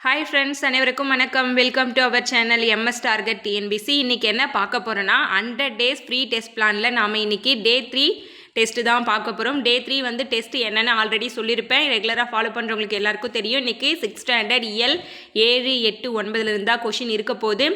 Hi friends அனைவருக்கும் வணக்கம். Welcome to our channel MS target TNPSC இன்றைக்கி என்ன பார்க்க போகிறோன்னா ஹண்ட்ரட் டேஸ் ஃப்ரீ டெஸ்ட் பிளானில் நாம் இன்றைக்கி டே த்ரீ டெஸ்ட்டு தான் பார்க்க போகிறோம் டே த்ரீ வந்து டெஸ்ட் என்னென்னு ஆல்ரெடி சொல்லியிருப்பேன். ரெகுலராக ஃபாலோ பண்ணுறவங்களுக்கு எல்லாருக்கும் தெரியும். இன்றைக்கி சிக்ஸ் ஸ்டாண்டர்ட் இயல் ஏழு எட்டு ஒன்பதுலேருந்து தான் கொஷின் இருக்க போகுது.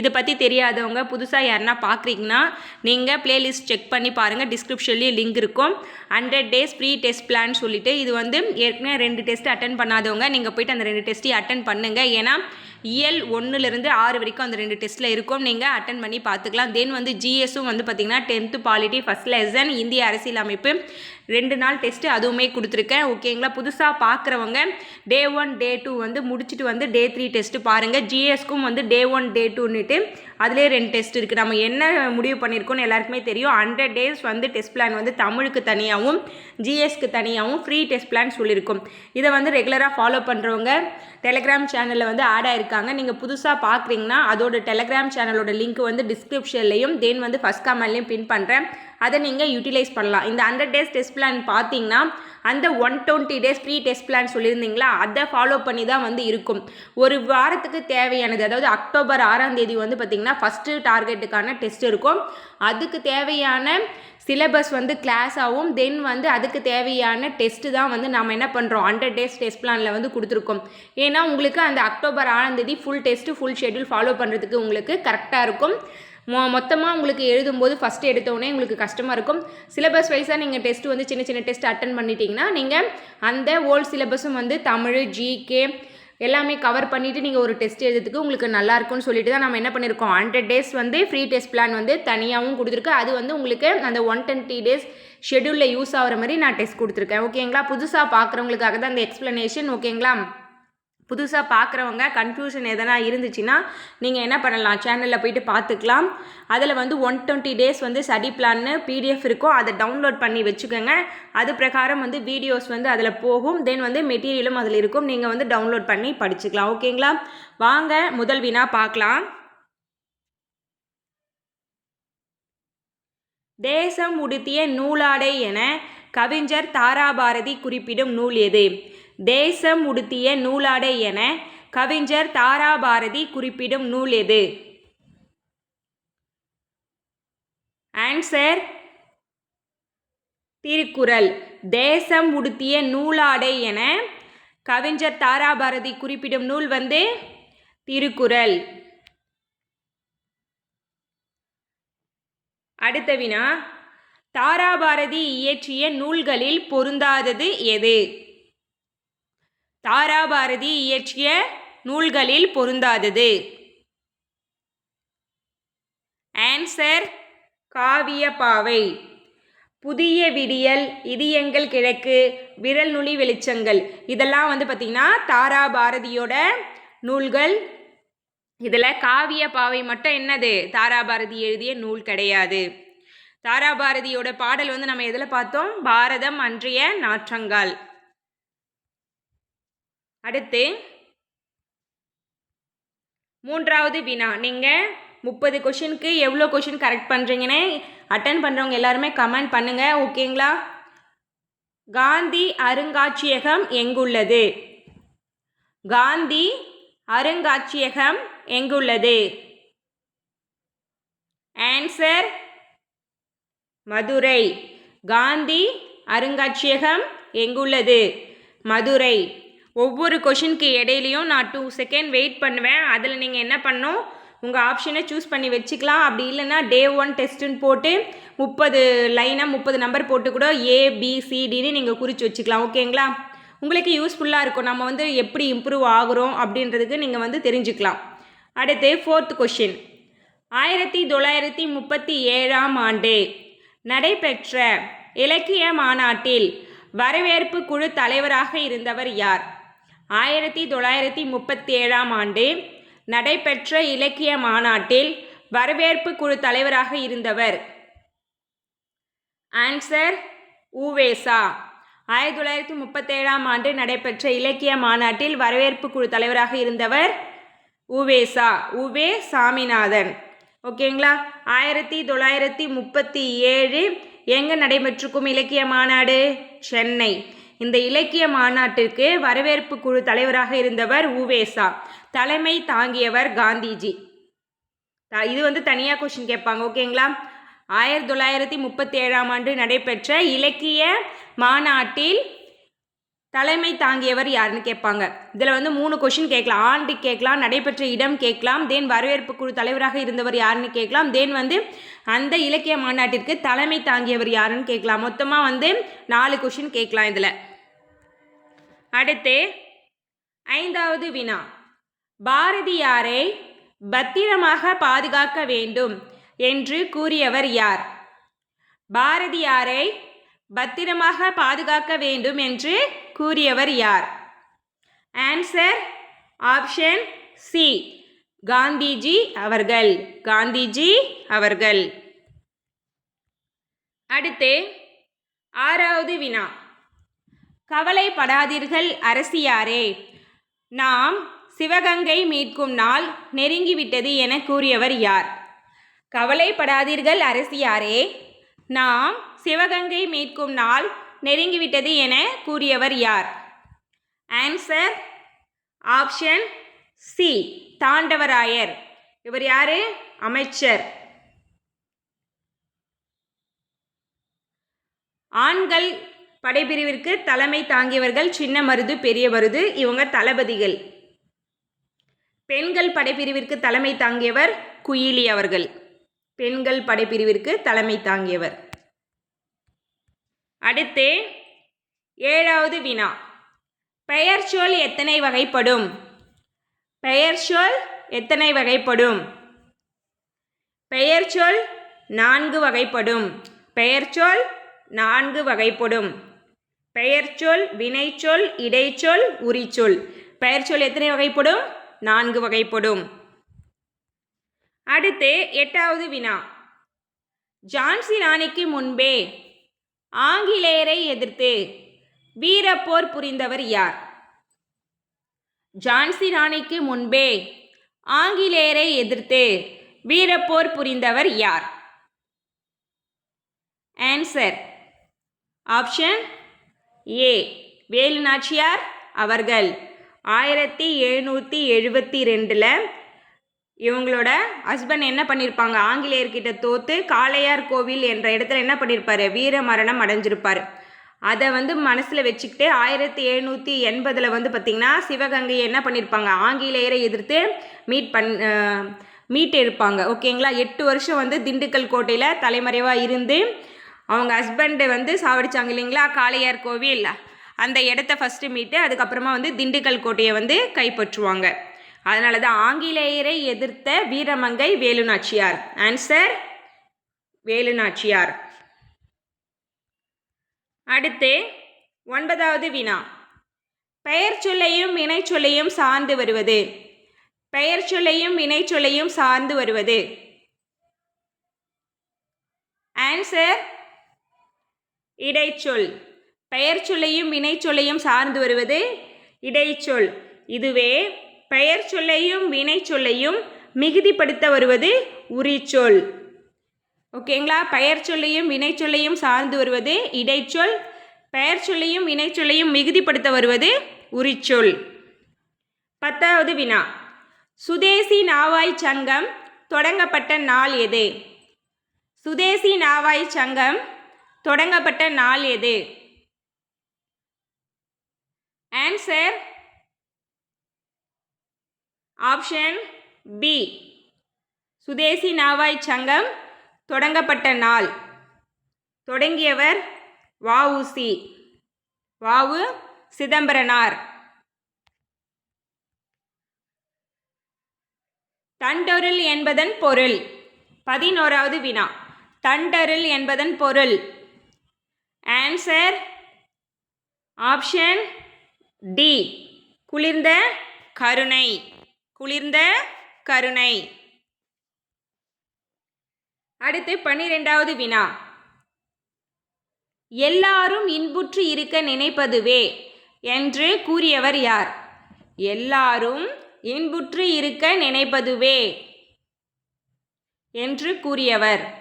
இதை பற்றி தெரியாதவங்க புதுசாக யாருன்னா பார்க்குறீங்கன்னா நீங்கள் பிளேலிஸ்ட் செக் பண்ணி பாருங்கள் டிஸ்கிரிப்ஷன்லேயும் லிங்க் இருக்கும். Hundred days free test plan சொல்லிட்டு இது வந்து ஏற்கனவே ரெண்டு டெஸ்ட் அட்டன் பண்ணாதவங்க நீங்கள் போயிட்டு அந்த ரெண்டு டெஸ்ட்டையும் அட்டன் பண்ணுங்கள் ஏன்னா இயல் ஒன்றுலேருந்து ஆறு வரைக்கும் அந்த ரெண்டு டெஸ்ட்டில் இருக்கும். நீங்கள் அட்டன் பண்ணி பார்த்துக்கலாம். தென் வந்து ஜிஎஸும் வந்து பார்த்திங்கன்னா டென்த்து பாலிட்டி ஃபஸ்ட் லெசன் இந்திய அரசியலமைப்பு ரெண்டு நாள் டெஸ்ட்டு அதுவுமே கொடுத்துருக்கேன். ஓகேங்களா புதுசாக பார்க்குறவங்க டே ஒன் டே டூ வந்து முடிச்சுட்டு வந்து டே த்ரீ டெஸ்ட்டு பாருங்கள் ஜிஎஸ்க்கும் வந்து டே ஒன் டே டூன்னுட்டு அதிலே ரெண்டு டெஸ்ட் இருக்குது நம்ம என்ன முடிவு பண்ணியிருக்கோம்னு எல்லாருக்குமே தெரியும். ஹண்ட்ரட் டேஸ் வந்து டெஸ்ட் பிளான் வந்து தமிழுக்கு தனியாகவும் ஜிஎஸ்க்கு தனியாகவும் ஃப்ரீ டெஸ்ட் பிளான் சொல்லியிருக்கோம் இதை வந்து ரெகுலராக ஃபாலோ பண்ணுறவங்க டெலிகிராம் சேனலில் வந்து ஆட் ஆயிருக்காங்க. நீங்கள் புதுசாக பார்க்குறீங்கன்னா அதோட டெலிகிராம் சேனலோட லிங்க் வந்து டிஸ்கிரிப்ஷன்லையும் தென் வந்து ஃபஸ்ட் கமெண்ட்லையும் பின் பண்ணுறேன் அதை நீங்கள் யூட்டிலைஸ் பண்ணலாம். இந்த ஹண்ட்ரட் டேஸ் டெஸ்ட் பிளான் பார்த்தீங்கன்னா அந்த one twenty days free test plan சொல்லியிருந்தீங்களா? அதை ஃபாலோ பண்ணி தான் வந்து இருக்கும். ஒரு வாரத்துக்கு தேவையானது அதாவது அக்டோபர் ஆறாம் தேதி வந்து பார்த்திங்கன்னா ஃபஸ்ட்டு டார்கெட்டுக்கான டெஸ்ட் இருக்கும். அதுக்கு தேவையான சிலபஸ் வந்து கிளாஸ் ஆகும். தென் வந்து அதுக்கு தேவையான டெஸ்ட்டு தான் வந்து நம்ம என்ன பண்ணுறோம் ஹண்ட்ரட் டேஸ் டெஸ்ட் பிளானில் வந்து கொடுத்துருக்கோம். ஏன்னா உங்களுக்கு அந்த அக்டோபர் ஆறாம் தேதி full test full schedule follow பண்ணுறதுக்கு உங்களுக்கு கரெக்டாக இருக்கும். மொ மொத்தமாக உங்களுக்கு எழுதும்போது ஃபஸ்ட்டு எடுத்தோடனே உங்களுக்கு கஷ்டமாக இருக்கும். சிலபஸ் வைஸாக நீங்கள் டெஸ்ட் வந்து சின்ன சின்ன டெஸ்ட் அட்டன் பண்ணிட்டீங்கன்னா நீங்கள் அந்த ஓல்ட் சிலபஸும் வந்து தமிழ் ஜிகே எல்லாமே கவர் பண்ணிவிட்டு நீங்கள் ஒரு டெஸ்ட் எழுதுறதுக்கு உங்களுக்கு நல்லாயிருக்கும்னு சொல்லிட்டு தான் நம்ம என்ன பண்ணியிருக்கோம் ஹண்ட்ரட் டேஸ் வந்து ஃப்ரீ டெஸ்ட் பிளான் வந்து தனியாகவும் கொடுத்துருக்கு. அது வந்து உங்களுக்கு அந்த ஒன் டுவெண்ட்டி டேஸ் ஷெடியூலில் யூஸ் ஆகிற மாதிரி நான் டெஸ்ட் கொடுத்துருக்கேன். ஓகேங்களா புதுசாக பார்க்குறவங்களுக்காக தான் அந்த எக்ஸ்ப்ளனேஷன் ஓகேங்களா புதுசாக பார்க்குறவங்க கன்ஃபியூஷன் எதனா இருந்துச்சுன்னா நீங்கள் என்ன பண்ணலாம்? சேனலில் போயிட்டு பார்த்துக்கலாம் அதில் வந்து ஒன் டுவெண்ட்டி டேஸ் வந்து ஸ்டடி பிளான்னு பிடிஎஃப் இருக்கும். அதை டவுன்லோட் பண்ணி வச்சுக்கோங்க. அது பிரகாரம் வந்து வீடியோஸ் வந்து அதில் போகும். தென் வந்து மெட்டீரியலும் அதில் இருக்கும். நீங்கள் வந்து டவுன்லோட் பண்ணி படிச்சுக்கலாம். ஓகேங்களா வாங்க முதல் வினா பார்க்கலாம். தேசம் உடுத்திய நூலாடை என கவிஞர் தாராபாரதி குறிப்பிடும் நூல் எது? தேசம் உடுத்திய நூலாடை என கவிஞர் தாராபாரதி குறிப்பிடும் நூல் எது? ஆன்சர் திருக்குறள். தேசம் உடுத்திய நூலாடை என கவிஞர் தாராபாரதி குறிப்பிடும் நூல் வந்து திருக்குறள். அடுத்த வினா. தாராபாரதி இயற்றிய நூல்களில் பொருந்தாதது எது? தாராபாரதி இயற்றிய நூல்களில் பொருந்தாதது. ஆன்சர் காவியப்பாவை. புதிய விடியல் இடியங்கள் கிழக்கு விரல் நுழி வெளிச்சங்கள். இதெல்லாம் வந்து பார்த்திங்கன்னா தாராபாரதியோட நூல்கள். இதில் காவிய பாவை மட்டும் என்னது? தாராபாரதி எழுதிய நூல் கிடையாது. தாராபாரதியோட பாடல் வந்து நம்ம எதில் பார்த்தோம்? பாரதம் அன்றைய நாற்றங்கால். அடுத்து மூன்றாவது வினா. நீங்கள் முப்பது கொஷினுக்கு எவ்வளோ கொஷின் கரெக்ட் பண்ணுறீங்கன்னு அட்டன் பண்ணுறவங்க எல்லாருமே கமெண்ட் பண்ணுங்கள் ஓகேங்களா? காந்தி அருங்காட்சியகம் எங்குள்ளது? காந்தி அருங்காட்சியகம் எங்குள்ளது? ஆன்சர் மதுரை. காந்தி அருங்காட்சியகம் எங்குள்ளது? மதுரை. ஒவ்வொரு கொஷினுக்கு இடையிலையும் நான் டூ செகண்ட் வெயிட் பண்ணுவேன். அதில் நீங்கள் என்ன பண்ணணும் உங்கள் ஆப்ஷனை சூஸ் பண்ணி வச்சுக்கலாம். அப்படி இல்லைன்னா டே ஒன் டெஸ்ட்டுன்னு போட்டு முப்பது லைனாக முப்பது நம்பர் போட்டு கூட ஏபிசிடின்னு நீங்கள் குறித்து வச்சுக்கலாம். ஓகேங்களா உங்களுக்கு யூஸ்ஃபுல்லாக இருக்கும். நம்ம வந்து எப்படி இம்ப்ரூவ் ஆகுறோம் அப்படின்றதுக்கு நீங்கள் வந்து தெரிஞ்சுக்கலாம். அடுத்து ஃபோர்த் கொஷின் ஆயிரத்தி தொள்ளாயிரத்தி முப்பத்தி ஏழாம் ஆண்டு நடைபெற்ற இலக்கிய மாநாட்டில் வரவேற்பு குழு தலைவராக இருந்தவர் யார்? ஆயிரத்தி தொள்ளாயிரத்தி முப்பத்தி ஏழாம் ஆண்டு நடைபெற்ற இலக்கிய மாநாட்டில் வரவேற்பு குழு தலைவராக இருந்தவர். ஆன்சர் ஊவேசா ஆயிரத்தி தொள்ளாயிரத்தி முப்பத்தேழாம் ஆண்டு நடைபெற்ற இலக்கிய மாநாட்டில் வரவேற்பு குழு தலைவராக இருந்தவர் உவேசா. உவே சாமிநாதன். ஓகேங்களா? ஆயிரத்தி தொள்ளாயிரத்தி முப்பத்தி ஏழு எங்கே நடைபெற்றிருக்கும் இலக்கிய மாநாடு? சென்னை. இந்த இலக்கிய மாநாட்டிற்கு வரவேற்பு குழு தலைவராக இருந்தவர் உவேசா தலைமை தாங்கியவர் காந்திஜி. இது வந்து தனியாக கொஷின் கேட்பாங்க ஓகேங்களா ஆயிரத்தி தொள்ளாயிரத்தி முப்பத்தி ஏழாம் ஆண்டு நடைபெற்ற இலக்கிய மாநாட்டில் தலைமை தாங்கியவர் யாருன்னு கேட்பாங்க. இதில் வந்து மூணு கொஷின் கேட்கலாம். ஆண்டு கேட்கலாம் நடைபெற்ற இடம் கேட்கலாம் தென் வரவேற்பு குழு தலைவராக இருந்தவர் யாருன்னு கேட்கலாம். தென் வந்து அந்த இலக்கிய மாநாட்டிற்கு தலைமை தாங்கியவர் யாருன்னு கேட்கலாம். மொத்தமாக வந்து நாலு கொஷின் கேட்கலாம் இதில். அடுத்து ஐந்தாவது வினா. பாரதியாரை பத்திரமாக பாதுகாக்க வேண்டும் என்று கூறியவர் யார்? பாரதியாரை பத்திரமாக பாதுகாக்க வேண்டும் என்று கூறியவர் யார்? ஆன்சர் ஆப்ஷன் சி காந்திஜி அவர்கள். காந்திஜி அவர்கள். அடுத்து ஆறாவது வினா. கவலைப்படாதீர்கள் அரசியாரே. நாம் சிவகங்கை மீட்கும் நாள் நெருங்கிவிட்டது என கூறியவர் யார்? கவலைப்படாதீர்கள் அரசியாரே. நாம் சிவகங்கை மீட்கும் நாள் நெருங்கிவிட்டது என கூறியவர் யார்? Answer option C Thandavarayar. இவர் யாரு? அமைச்சர். ஆண்கள் படைப்பிரிவிற்கு தலைமை தாங்கியவர்கள் சின்ன மருது பெரிய மருது இவங்க தளபதிகள். பெண்கள் படைப்பிரிவிற்கு தலைமை தாங்கியவர் குயிலி அவர்கள். பெண்கள் படைப்பிரிவிற்கு தலைமை தாங்கியவர். அடுத்து ஏழாவது வினா. பெயர் சொல் எத்தனை வகைப்படும்? பெயர் சொல் எத்தனை வகைப்படும்? பெயர் சொல் நான்கு வகைப்படும். பெயர் சொல் நான்கு வகைப்படும். பெயர்ச்சொல் வினைச்சொல் இடைச்சொல் உரிச்சொல் பெயர்ச்சொல் எத்தனை வகைப்படும்? நான்கு வகைப்படும். அடுத்து எட்டாவது வினா. ஜான்சி ராணிக்கு முன்பே ஆங்கிலேயரை எதிர்த்து வீரப்போர் புரிந்தவர் யார்? ஜான்சி ராணிக்கு முன்பே ஆங்கிலேயரை எதிர்த்து வீரப்போர் புரிந்தவர் யார்? Answer option A. Velu Nachiyar அவர்கள் ஆயிரத்தி எழுநூற்றி எழுபத்தி ரெண்டில் இவங்களோட ஹஸ்பண்ட் என்ன பண்ணியிருப்பாங்க ஆங்கிலேயர்கிட்ட தோத்து காளையார் கோவில் என்ற இடத்துல என்ன பண்ணியிருப்பாரு வீர மரணம் அடைஞ்சிருப்பார். அதை வந்து மனசில் வச்சுக்கிட்டு ஆயிரத்தி எழுநூற்றி எண்பதில் வந்து பார்த்திங்கன்னா சிவகங்கையை என்ன பண்ணியிருப்பாங்க ஆங்கிலேயரை எதிர்த்து மீட் பண் மீட் எடுப்பாங்க ஓகேங்களா? எட்டு வருஷம் வந்து திண்டுக்கல் கோட்டையில் தலைமறைவாக இருந்து அவங்க ஹஸ்பண்டை வந்து சாவடிச்சாங்க இல்லைங்களா காளையார் கோவில். அந்த இடத்த ஃபஸ்ட்டு மீட்டு அதுக்கப்புறமா வந்து திண்டுக்கல் கோட்டையை வந்து கைப்பற்றுவாங்க. அதனால தான் ஆங்கிலேயரை எதிர்த்த வீரமங்கை வேலுநாச்சியார். ஆன்சர் வேலுநாச்சியார். அடுத்து ஒன்பதாவது வினா. பெயர் சொல்லையும் வினைச்சொல்லையும் சார்ந்து வருவது. பெயர் சொல்லையும் வினைச்சொல்லையும் சார்ந்து வருவது. ஆன்சர் இடைச்சொல். பெயர் சொல்லையும் வினைச்சொல்லையும் சார்ந்து வருவது இடைச்சொல். இதுவே பெயர் சொல்லையும் வினைச்சொல்லையும் மிகுதிப்படுத்த வருவது உரிச்சொல். ஓகேங்களா? பெயர் சொல்லையும் வினைச்சொல்லையும் சார்ந்து வருவது இடைச்சொல். பெயர் சொல்லையும் வினைச்சொல்லையும் மிகுதிப்படுத்த வருவது உரிச்சொல். பத்தாவது வினா. சுதேசி நாவாய் சங்கம் தொடங்கப்பட்ட நாள் எது? சுதேசி நாவாய் சங்கம் தொடங்கப்பட்ட நாள் எது? ஆன்சர் ஆப்ஷன் பி சுதேசி நாவாய் சங்கம் தொடங்கப்பட்ட நாள். தொடங்கியவர் வஉசி. வாவு சிதம்பரனார். தண்டொருள் என்பதன் பொருள். பதினோராவது வினா. தண்டருள் என்பதன் பொருள். ஆன்சர் ஆப்ஷன் டி குளிர்ந்த கருணை. குளிர்ந்த கருணை. அடுத்து பன்னிரெண்டாவது வினா. எல்லாரும் இன்புற்று இருக்க நினைப்பதுவே என்று கூறியவர் யார்? எல்லாரும் இன்புற்று இருக்க நினைப்பதுவே என்று கூறியவர்.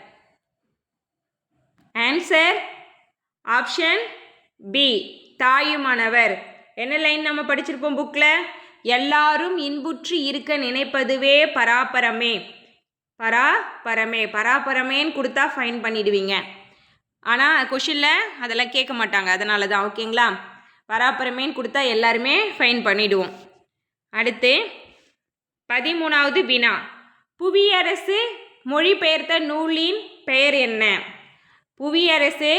Answer option B Thayumanavar. என்ன லைன் நம்ம படிச்சிருப்போம் புக்கில் எல்லாரும் இன்புற்று இருக்க நினைப்பதுவே பராபரமே. பராபரமே பராபரமேன்னு கொடுத்தா ஃபைன் பண்ணிடுவீங்க. ஆனால் கொஷினில் அதெல்லாம் கேட்க மாட்டாங்க. அதனால தான் ஓகேங்களா பராபரமேன்னு கொடுத்தா எல்லாருமே ஃபைன் பண்ணிடுவோம். அடுத்து பதிமூணாவது வினா. புவியரசு மொழிபெயர்த்த நூலின் பெயர் என்ன? புவியரசு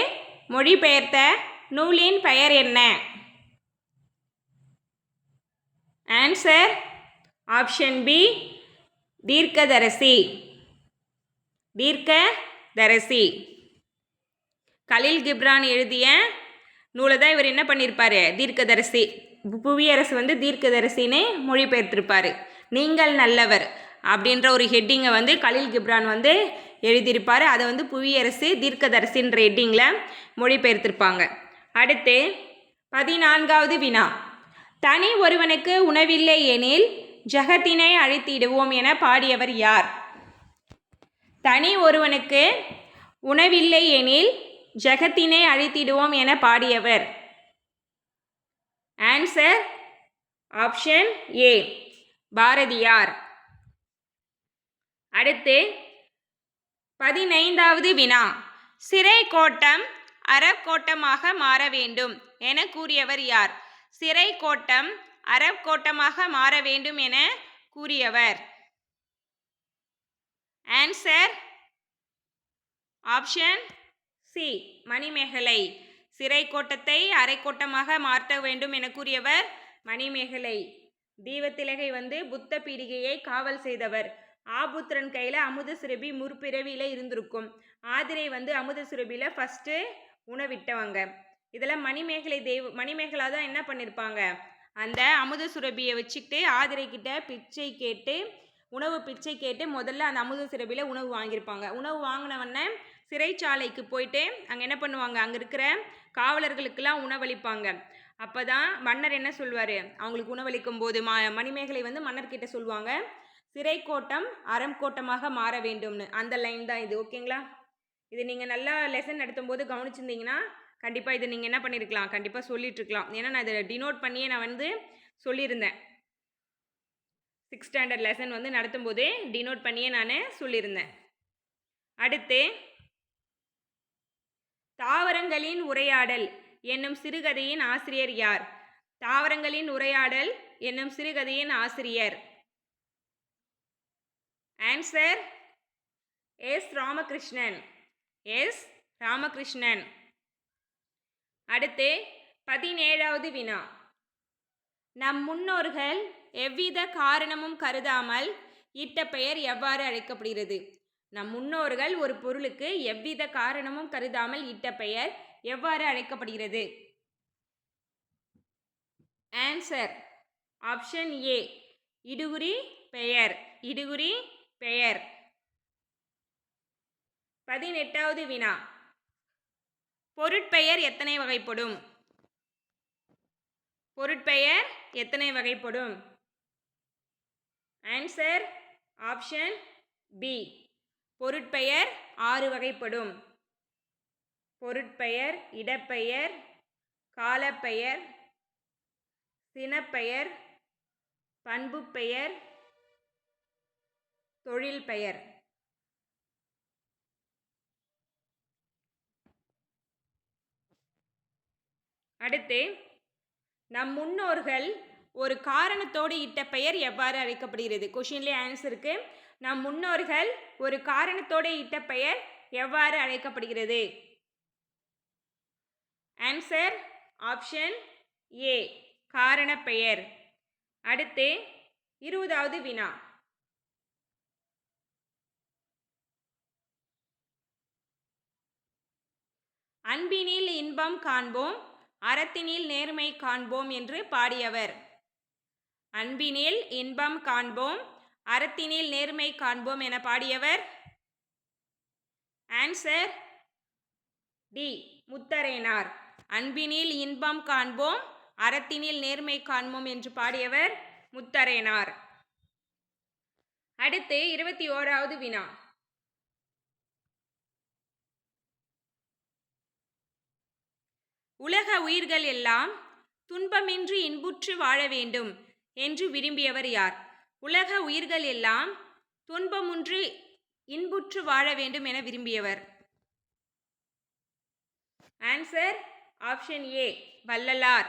மொழிபெயர்த்த நூலின் பெயர் என்ன? ஆன்சர் ஆப்ஷன் பி தீர்க்கதரசி. தீர்க்கதரசி. கலில் கிப்ரான் எழுதிய நூலை தான் இவர் என்ன பண்ணியிருப்பார் தீர்க்கதரசி. பு- புவியரசு வந்து தீர்க்கதரிசின்னு மொழிபெயர்த்திருப்பார். நீங்கள் நல்லவர் அப்படின்ற ஒரு ஹெட்டிங்கை வந்து கலில் கிப்ரான் வந்து எழுதியிருப்பார். அதை வந்து புவியரசு தீர்க்கதரிசின்ற ரேட்டிங்கில் மொழிபெயர்த்திருப்பாங்க. அடுத்து பதினான்காவது வினா. தனி ஒருவனுக்கு உணவில்லை எனில் ஜகத்தினை அழித்திடுவோம் என பாடியவர் யார்? தனி ஒருவனுக்கு உணவில்லை எனில் ஜகத்தினை அழித்திடுவோம் என பாடியவர். Answer option A Bharathiyar. அடுத்து பதினைந்தாவது வினா. சிறை கோட்டம் அறக்கோட்டமாக மாற வேண்டும் என கூறியவர் யார்? சிறை கோட்டம் அறக்கோட்டமாக மாற வேண்டும் என கூறியவர். Answer option C Manimekalai. சிறை கோட்டத்தை அரைக்கோட்டமாக மாற்ற வேண்டும் என கூறியவர் மணிமேகலை. தீவத்திலகை வந்து புத்த பீடிகையை காவல் செய்தவர். ஆபுத்திரன் கையில் அமுத சுரபி முற்பிறவியில் இருந்திருக்கும். ஆதிரை வந்து அமுத சுரபியில் ஃபஸ்ட்டு உணவிட்டவங்க. இதில் மணிமேகலை தெய்வ மணிமேகலா தான் என்ன பண்ணியிருப்பாங்க அந்த அமுத சுரபியை வச்சுக்கிட்டு ஆதிரை கிட்ட பிச்சை கேட்டு உணவு பிச்சை கேட்டு முதல்ல அந்த அமுத சுரபியில் உணவு வாங்கியிருப்பாங்க. உணவு வாங்கினவொடனே சிறைச்சாலைக்கு போயிட்டு அங்கே என்ன பண்ணுவாங்க? அங்கே இருக்கிற காவலர்களுக்கெல்லாம் உணவளிப்பாங்க. அப்போ தான் மன்னர் என்ன சொல்வார்? அவங்களுக்கு உணவளிக்கும் போது மா மணிமேகலை வந்து மன்னர்கிட்ட சொல்லுவாங்க சிறை கோட்டம் அறம் கோட்டமாக மாற வேண்டும்னு. அந்த லைன் தான் இது. ஓகேங்களா இது நீங்கள் நல்லா லெசன் நடத்தும்போது கவனிச்சிருந்தீங்கன்னா கண்டிப்பாக இது நீங்கள் என்ன பண்ணியிருக்கலாம் கண்டிப்பாக சொல்லிட்டுருக்கலாம். ஏன்னா நான் இதை டினோட் பண்ணியே நான் வந்து சொல்லியிருந்தேன். சிக்ஸ் ஸ்டாண்டர்ட் லெசன் வந்து நடத்தும்போதே டினோட் பண்ணியே நான் சொல்லியிருந்தேன். அடுத்து தாவரங்களின் உரையாடல் என்னும் சிறுகதையின் ஆசிரியர் யார்? தாவரங்களின் உரையாடல் என்னும் சிறுகதையின் ஆசிரியர். Answer S Ramakrishnan S Ramakrishnan அடுத்து பதினேழாவது வினா. நம் முன்னோர்கள் எவ்வித காரணமும் கருதாமல் இட்ட பெயர் எவ்வாறு அழைக்கப்படுகிறது? நம் முன்னோர்கள் ஒரு பொருளுக்கு எவ்வித காரணமும் கருதாமல் இட்ட பெயர் எவ்வாறு அழைக்கப்படுகிறது? ஆன்சர் ஆப்ஷன் ஏ இடுகுறி பெயர். இடுகுறி பெயர். பதினெட்டாவது வினா. பொருட்பெயர் எத்தனை வகைப்படும்? பொருட்பெயர் எத்தனை வகைப்படும்? ஆன்சர் ஆப்ஷன் பி பொருட்பெயர் ஆறு வகைப்படும். பொருட்பெயர் இடப்பெயர் காலப்பெயர் சினப்பெயர் பண்புப்பெயர் தொழில் பெயர். அடுத்து நம் முன்னோர்கள் ஒரு காரணத்தோடு இட்ட பெயர் எவ்வாறு அழைக்கப்படுகிறது? கொஷின்லேயே ஆன்சருக்கு நம் முன்னோர்கள் ஒரு காரணத்தோடு இட்ட பெயர் எவ்வாறு அழைக்கப்படுகிறது? ஆன்சர் ஆப்ஷன் ஏ காரண பெயர் அடுத்து இருபதாவது வினா. அன்பினில் இன்பம் காண்போம் அறத்தினில் நேர்மை காண்போம் என்று பாடியவர். அன்பினில் இன்பம் காண்போம் அறத்தினில் நேர்மை காண்போம் என பாடியவர். ஆன்சர் டி முத்தரேனார் அன்பினில் இன்பம் காண்போம் அறத்தினில் நேர்மை காண்போம் என்று பாடியவர் முத்தரேனார் அடுத்து இருபத்தி ஓராவது வினா. உலக உயிர்கள் எல்லாம் துன்பமின்றி இன்புற்று வாழ வேண்டும் என்று விரும்பியவர் யார்? உலக உயிர்கள் எல்லாம் துன்பமுன்றி இன்புற்று வாழ வேண்டும் என விரும்பியவர். Answer option A Vallalar.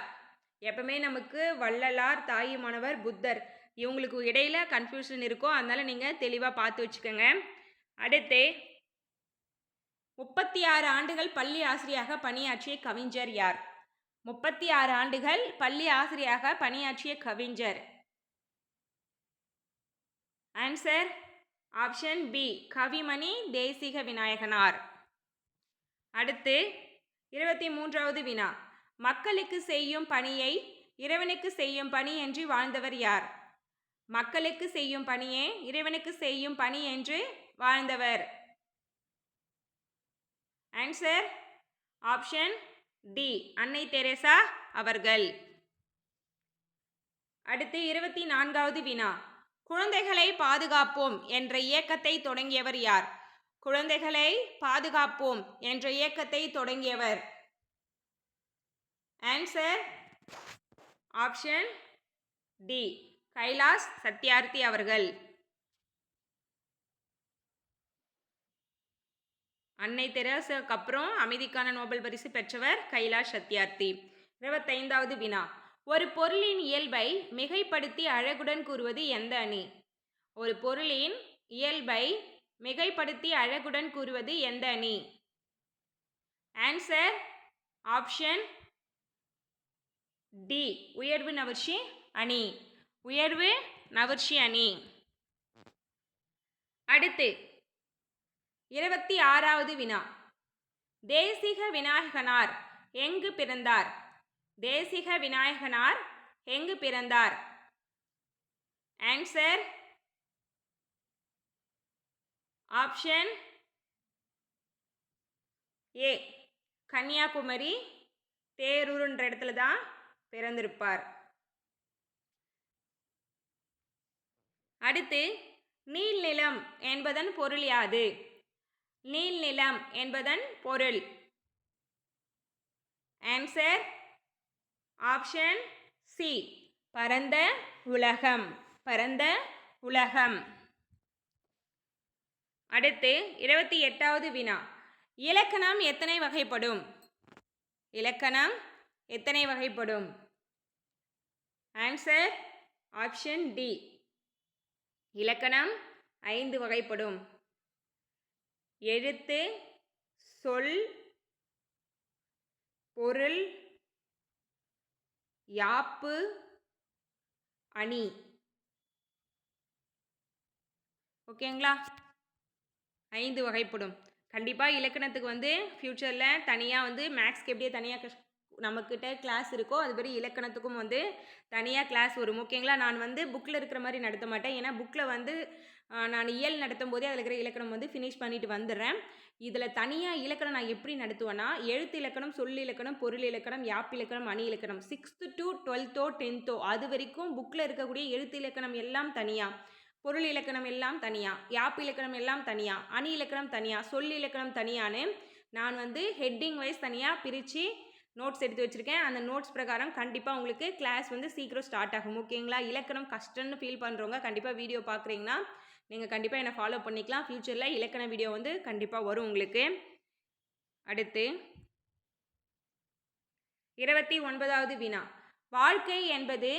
எப்பவுமே நமக்கு வள்ளலார் தாயுமானவர் புத்தர் இவங்களுக்கு இடையில கன்ஃபியூஷன் இருக்கும். அதனால நீங்கள் தெளிவாக பார்த்து வச்சுக்கோங்க. அடுத்து முப்பத்தி ஆறு ஆண்டுகள் பள்ளி ஆசிரியராக பணியாற்றிய கவிஞர் யார்? முப்பத்தி ஆறு ஆண்டுகள் பள்ளி ஆசிரியராக பணியாற்றிய கவிஞர். Answer option B Kavimani Desika Vinayakanar. அடுத்து இருபத்தி மூன்றாவது வினா. மக்களுக்கு செய்யும் பணியை இறைவனுக்கு செய்யும் பணி என்று வாழ்ந்தவர் யார்? மக்களுக்கு செய்யும் பணியே இறைவனுக்கு செய்யும் பணி என்று வாழ்ந்தவர். ஆன்சர் ஆப்ஷன் டி அன்னை தெரேசா அவர்கள். அடுத்து இருபத்தி நான்காவது வினா. குழந்தைகளை பாதுகாப்போம் என்ற இயக்கத்தை தொடங்கியவர் யார்? குழந்தைகளை பாதுகாப்போம் என்ற இயக்கத்தை தொடங்கியவர். Answer option D Kailash Satyarthi அவர்கள். அன்னை தெரசாக்கு அப்புறம் அமைதிக்கான நோபல் பரிசு பெற்றவர் கைலாஷ் சத்யார்த்தி. இருபத்தைந்தாவது வினா. ஒரு பொருளின் இயல்பை மிகைப்படுத்தி அழகுடன் கூறுவது எந்த அணி? ஒரு பொருளின் இயல்பை மிகைப்படுத்தி அழகுடன் கூறுவது எந்த அணி? ஆன்சர் ஆப்ஷன் டி உயர்வு நவர்ச்சி அணி. உயர்வு நவர்ச்சி அணி. அடுத்து இருபத்தி ஆறாவது வினா. தேசிக விநாயகனார் எங்கு பிறந்தார்? தேசிக விநாயகனார் எங்கு பிறந்தார்? ஆன்சர் ஆப்ஷன் ஏ கன்னியாகுமரி தேரூருன்ற இடத்துல தான் பிறந்திருப்பார். அடுத்து நீள்நிலம் என்பதன் பொருள் யாது? நீள்நிலம் என்பதன் பொருள். ஆன்சர் ஆப்ஷன் சி பரந்த உலகம். பரந்த உலகம். அடுத்து இருபத்தி எட்டாவது வினா. இலக்கணம் எத்தனை வகைப்படும்? இலக்கணம் எத்தனை வகைப்படும்? ஆன்சர் ஆப்ஷன் டி இலக்கணம் ஐந்து வகைப்படும். எழுத்து சொல் பொருள் யாப்பு அணி. ஓகேங்களா? ஐந்து வகைப்படும். கண்டிப்பாக இலக்கணத்துக்கு வந்து ஃப்யூச்சரில் தனியாக வந்து மேக்ஸ்க்கு எப்படியே தனியாக நம்மக்கிட்ட கிளாஸ் இருக்கோ அதுபடி இலக்கணத்துக்கும் வந்து தனியாக கிளாஸ் வரும். ஓகேங்களா? நான் வந்து புக்கில் இருக்கிற மாதிரி நடத்த மாட்டேன். ஏன்னா புக்கில் வந்து நான் இயல் நடத்தும் போதே அதில் இருக்கிற இலக்கணம் வந்து ஃபினிஷ் பண்ணிட்டு வந்துடுறேன். இதில் தனியாக இலக்கணம் நான் எப்படி நடத்துவேன்னா எழுத்து இலக்கணம் சொல் இலக்கணம் பொருள் இலக்கணம் யாப் இலக்கணம் அணி இலக்கணம். சிக்ஸ்த்து டு டுவெல்த்தோ டென்த்தோ அது வரைக்கும் புக்கில் இருக்கக்கூடிய எழுத்து இலக்கணம் எல்லாம் தனியாக பொருள் இலக்கணம் எல்லாம் தனியாக யாப்பு இலக்கணம் எல்லாம் தனியாக அணி இலக்கணம் தனியாக சொல் இலக்கணம் தனியான்னு நான் வந்து ஹெட்டிங் வைஸ் தனியாக பிரித்து நோட்ஸ் எடுத்து வச்சுருக்கேன். அந்த நோட்ஸ் பிரகாரம் கண்டிப்பாக உங்களுக்கு கிளாஸ் வந்து சீக்கிரம் ஸ்டார்ட் ஆகும். ஓகேங்களா இலக்கணம் கஷ்டம்னு ஃபீல் பண்ணுறவங்க கண்டிப்பாக வீடியோ பார்க்குறீங்கன்னா நீங்கள் கண்டிப்பாக என்னை ஃபாலோ பண்ணிக்கலாம். ஃப்யூச்சரில் இலக்கண வீடியோ வந்து கண்டிப்பாக வரும் உங்களுக்கு. அடுத்து இருபத்தி ஒன்பதாவது வினா. வாழ்க்கை என்பது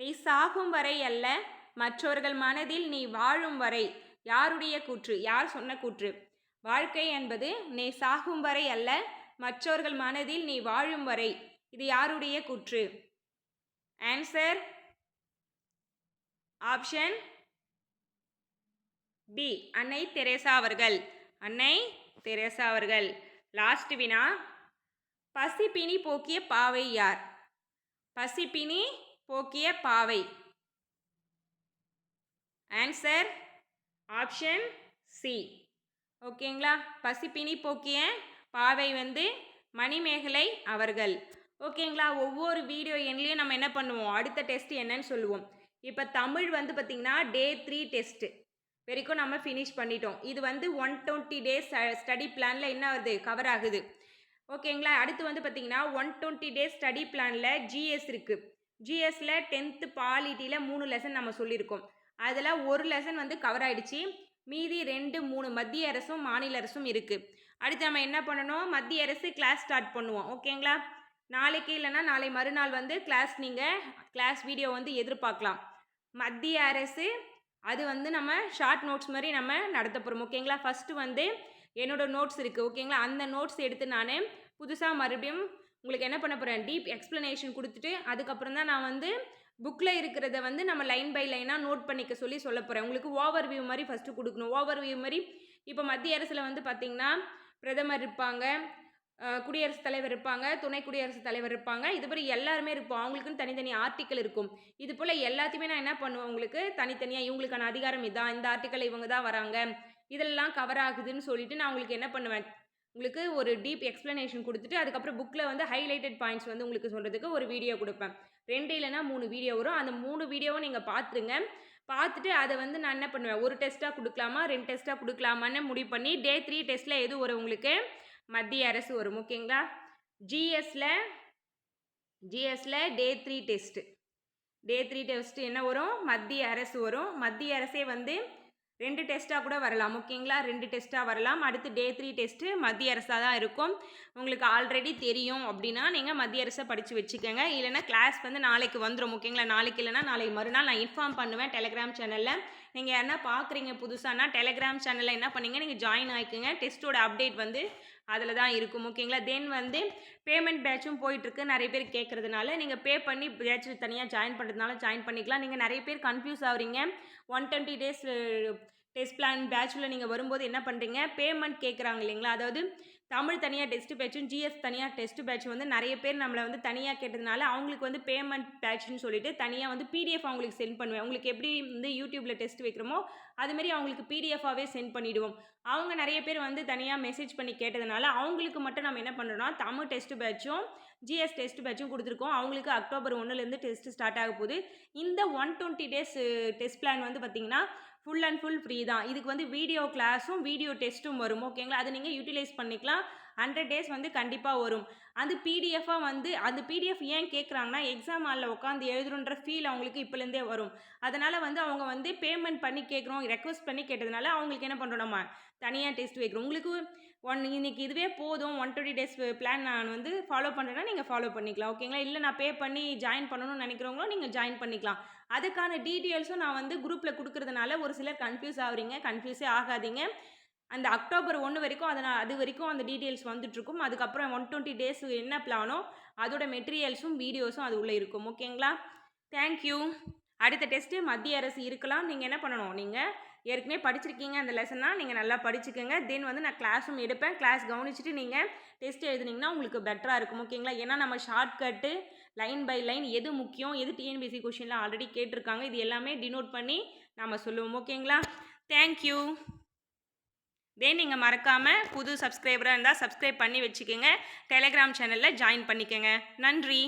நீ சாகும் வரை அல்ல மற்றவர்கள் மனதில் நீ வாழும் வரை. யாருடைய கூற்று? யார் சொன்ன கூற்று? வாழ்க்கை என்பது நீ சாகும் வரை அல்ல மற்றவர்கள் மனதில் நீ வாழும் வரை. இது யாருடைய கூற்று? Answer option B. அன்னை தெரேசா அவர்கள். அன்னை தெரேசா அவர்கள். லாஸ்ட் வினா. பசிப்பினி போக்கிய பாவை யார்? பசிப்பினி போக்கிய பாவை. ஆன்சர் ஆப்ஷன் சி ஓகேங்களா? பசிப்பினி போக்கிய பாவை வந்து மணிமேகலை அவர்கள். ஓகேங்களா? ஒவ்வொரு வீடியோ எண்லேயும் நம்ம என்ன பண்ணுவோம்? அடுத்த டெஸ்ட் என்னன்னு சொல்லுவோம். இப்போ தமிழ் வந்து பார்த்திங்கன்னா டே த்ரீ டெஸ்ட்டு வரைக்கும் நம்ம ஃபினிஷ் பண்ணிட்டோம். இது வந்து ஒன் டுவெண்ட்டி டேஸ் ஸ்டடி பிளானில் என்ன வருது கவர் ஆகுது. ஓகேங்களா? அடுத்து வந்து பார்த்தீங்கன்னா ஒன் டுவெண்ட்டி டேஸ் ஸ்டடி பிளானில் ஜிஎஸ் இருக்குது ஜிஎஸ்ல டென்த்து பாலிட்டியில் மூணு லெசன் நம்ம சொல்லியிருக்கோம். அதில் ஒரு லெசன் வந்து கவர் ஆகிடுச்சு மீதி ரெண்டு மூணு மத்திய அரசும் மாநில அரசும் இருக்குது அடுத்து நம்ம என்ன பண்ணணும்? மத்திய அரசு கிளாஸ் ஸ்டார்ட் பண்ணுவோம். ஓகேங்களா? நாளைக்கு இல்லைன்னா நாளை மறுநாள் வந்து கிளாஸ் நீங்கள் கிளாஸ் வீடியோ வந்து எதிர்பார்க்கலாம். மத்திய அரசு அது வந்து நம்ம ஷார்ட் நோட்ஸ் மாதிரி நம்ம நடத்த போகிறோம் ஓகேங்களா ஃபஸ்ட்டு வந்து என்னோடய நோட்ஸ் இருக்குது ஓகேங்களா அந்த நோட்ஸ் எடுத்து நான் புதுசாக மறுபடியும் உங்களுக்கு என்ன பண்ண போகிறேன் டீப் எக்ஸ்ப்ளனேஷன் கொடுத்துட்டு அதுக்கப்புறம் தான் நான் வந்து புக்கில் இருக்கிறத வந்து நம்ம லைன் பை லைனாக நோட் பண்ணிக்க சொல்லி சொல்ல போகிறேன் உங்களுக்கு ஓவர் வியூ மாதிரி ஃபஸ்ட்டு கொடுக்கணும். ஓவர் வியூ மாதிரி இப்போ மத்திய அரசில் வந்து பார்த்திங்கன்னா பிரதமர் இருப்பாங்க. குடியரசுத் தலைவர் இருப்பாங்க துணை குடியரசுத் தலைவர் இருப்பாங்க. இதுபோல் எல்லாருமே இருப்போம். அவங்களுக்குன்னு தனித்தனி ஆர்டிக்கல் இருக்கும். இது போல் எல்லாத்தையுமே நான் என்ன பண்ணுவேன் உங்களுக்கு? தனித்தனியாக இவங்களுக்கான அதிகாரம் இதான் இந்த ஆர்டிக்கல் இவங்க தான் வராங்க. இதெல்லாம் கவர் ஆகுதுன்னு சொல்லிட்டு நான் உங்களுக்கு என்ன பண்ணுவேன்? உங்களுக்கு ஒரு டீப் எக்ஸ்ப்ளனேஷன் கொடுத்துட்டு அதுக்கப்புறம் புக்கில் வந்து ஹைலைட்டட் பாயிண்ட்ஸ் வந்து உங்களுக்கு சொல்கிறதுக்கு ஒரு வீடியோ கொடுப்பேன். ரெண்டு இல்லைன்னா மூணு வீடியோ வரும். அந்த மூணு வீடியோவும் நீங்கள் பார்த்துருங்க பார்த்துட்டு அதை வந்து நான் என்ன பண்ணுவேன்? ஒரு டெஸ்ட்டாக கொடுக்கலாமா? ரெண்டு டெஸ்ட்டாக கொடுக்கலாமான்னு முடிவு பண்ணி டே த்ரீ டெஸ்ட்டில் எது ஒரு உங்களுக்கு? மத்திய அரசு வரும் ஓகேங்களா ஜிஎஸ்ல ஜிஎஸ்ல day three test day three test என்ன வரும்? மத்திய அரசு வரும். மத்திய அரசே வந்து ரெண்டு டெஸ்ட்டாக கூட வரலாம். ஓகேங்களா ரெண்டு டெஸ்ட்டாக வரலாம். அடுத்து டே த்ரீ டெஸ்ட்டு மத்திய அரசாக தான் இருக்கும். உங்களுக்கு ஆல்ரெடி தெரியும் அப்படின்னா நீங்கள் மத்திய அரசை படித்து வச்சுக்கோங்க. இல்லைன்னா கிளாஸ் வந்து நாளைக்கு வந்துடும் ஓகேங்களா நாளைக்கு இல்லைனா நாளைக்கு மறுநாள் நான் இன்ஃபார்ம் பண்ணுவேன் டெலிகிராம் சேனலில் நீங்கள் யாருன்னா பார்க்குறீங்க புதுசானா டெலிகிராம் சேனலில் என்ன பண்ணீங்க? நீங்கள் ஜாயின் ஆகிக்கோங்க டெஸ்ட்டோட அப்டேட் வந்து அதில் தான் இருக்கும் ஓகேங்களா தென் வந்து பேமெண்ட் பேட்சும் போயிட்டுருக்கு. நிறைய பேர் கேட்குறதுனால நீங்கள் பே பண்ணி பேட்ச் தனியாக ஜாயின் பண்ணுறதுனால ஜாயின் பண்ணிக்கலாம். நீங்கள் நிறைய பேர் கன்ஃபியூஸ் ஆகுறீங்க one twenty days test plan பேட்சில் நீங்கள் வரும்போது என்ன பண்ணுறீங்க பேமெண்ட் கேட்குறாங்க இல்லைங்களா? அதாவது தமிழ் தனியாக டெஸ்ட் பேட்சும் ஜிஎஸ் தனியாக டெஸ்ட் பேட்ச் வந்து நிறைய பேர் நம்மளை வந்து தனியாக கேட்டதுனால அவங்களுக்கு வந்து பேமெண்ட் பேட்ச்னு சொல்லிட்டு தனியாக வந்து பிடிஎஃப் அவங்களுக்கு சென்ட் பண்ணுவேன். உங்களுக்கு எப்படி வந்து யூடியூப்பில் டெஸ்ட் வைக்கிறோமோ அதுமாரி அவங்களுக்கு பிடிஎஃபாகவே சென்ட் பண்ணிவிடுவோம் அவங்க நிறைய பேர் வந்து தனியாக மெசேஜ் பண்ணி கேட்டதுனால அவங்களுக்கு மட்டும் நம்ம என்ன பண்ணுறோம்னா தமிழ் டெஸ்ட் பேட்சும் ஜிஎஸ் டெஸ்ட் பேட்சும் கொடுத்துருக்கோம். அவங்களுக்கு அக்டோபர் ஒன்றுலேருந்து டெஸ்ட் ஸ்டார்ட் ஆக போகுது. இந்த one twenty days test plan வந்து பார்த்திங்கன்னா ஃபுல் அண்ட் ஃபுல் ஃப்ரீ தான். இதுக்கு வந்து வீடியோ கிளாஸும் வீடியோ டெஸ்ட்டும் வரும். ஓகேங்களா அதை நீங்கள் யூட்டிலைஸ் பண்ணிக்கலாம். ஹண்ட்ரட் டேஸ் வந்து கண்டிப்பாக வரும். அந்த பிடிஎஃபாக வந்து அந்த பிடிஎஃப் ஏன் கேட்குறாங்கன்னா எக்ஸாம் ஹாலில் உட்காந்து எழுதுறன்ற ஃபீல் அவங்களுக்கு இப்போலேருந்தே வரும். அதனால் வந்து அவங்க வந்து பேமெண்ட் பண்ணி கேட்குறோம் ரெக்வஸ்ட் பண்ணி கேட்டதுனால அவங்களுக்கு என்ன பண்ணுறோம் நம்ம? தனியாக டெஸ்ட் வைக்கிறோம். உங்களுக்கு ஒன் இன்றைக்கி இதுவே போதும். ஒன் டுவெண்ட்டி டேஸ் பிளான் நான் வந்து ஃபாலோ பண்ணுறேன்னா நீங்கள் ஃபாலோ பண்ணிக்கலாம். ஓகேங்களா இல்லை நான் பே பண்ணி ஜாயின் பண்ணணும்னு நினைக்கிறவங்களும் நீங்கள் ஜாயின் பண்ணிக்கலாம். அதுக்கான டீட்டெயில்ஸும் நான் வந்து குரூப்பில் கொடுக்கறதுனால ஒரு சிலர் கன்ஃபியூஸ் ஆகுறீங்க கன்ஃபியூஸே ஆகாதீங்க. அந்த அக்டோபர் ஒன்று வரைக்கும் அதனால் அது வரைக்கும் அந்த டீட்டெயில்ஸ் வந்துட்டுருக்கும் அதுக்கப்புறம் ஒன் டுவெண்ட்டி டேஸ் என்ன பிளானோ அதோட மெட்டீரியல்ஸும் வீடியோஸும் அது உள்ளே இருக்கும். ஓகேங்களா தேங்க்யூ அடுத்த டெஸ்ட்டு மத்திய அரசு இருக்கலாம். நீங்கள் என்ன பண்ணணும்? நீங்கள் ஏற்கனவே படிச்சிருக்கீங்க அந்த லெசன்னா நீங்கள் நல்லா படிச்சுக்கோங்க. தென் வந்து நான் கிளாஸும் எடுப்பேன். கிளாஸ் கவனிச்சுட்டு நீங்கள் டெஸ்ட் எழுதுனீங்கன்னா உங்களுக்கு பெட்டராக இருக்கும். ஓகேங்களா ஏன்னா நம்ம ஷார்ட்கட்டு லைன் பை லைன் எது முக்கியம்? எது டிஎன்பிசி கொஷின்லாம் ஆல்ரெடி கேட்டிருக்காங்க. இது எல்லாமே டினோட் பண்ணி நாம் சொல்லுவோம். ஓகேங்களா தேங்க்யூ தென் நீங்கள் மறக்காமல் புது சப்ஸ்கிரைபராக இருந்தால் சப்ஸ்கிரைப் பண்ணி வச்சுக்கோங்க. டெலிகிராம் சேனலில் ஜாயின் பண்ணிக்கோங்க. நன்றி.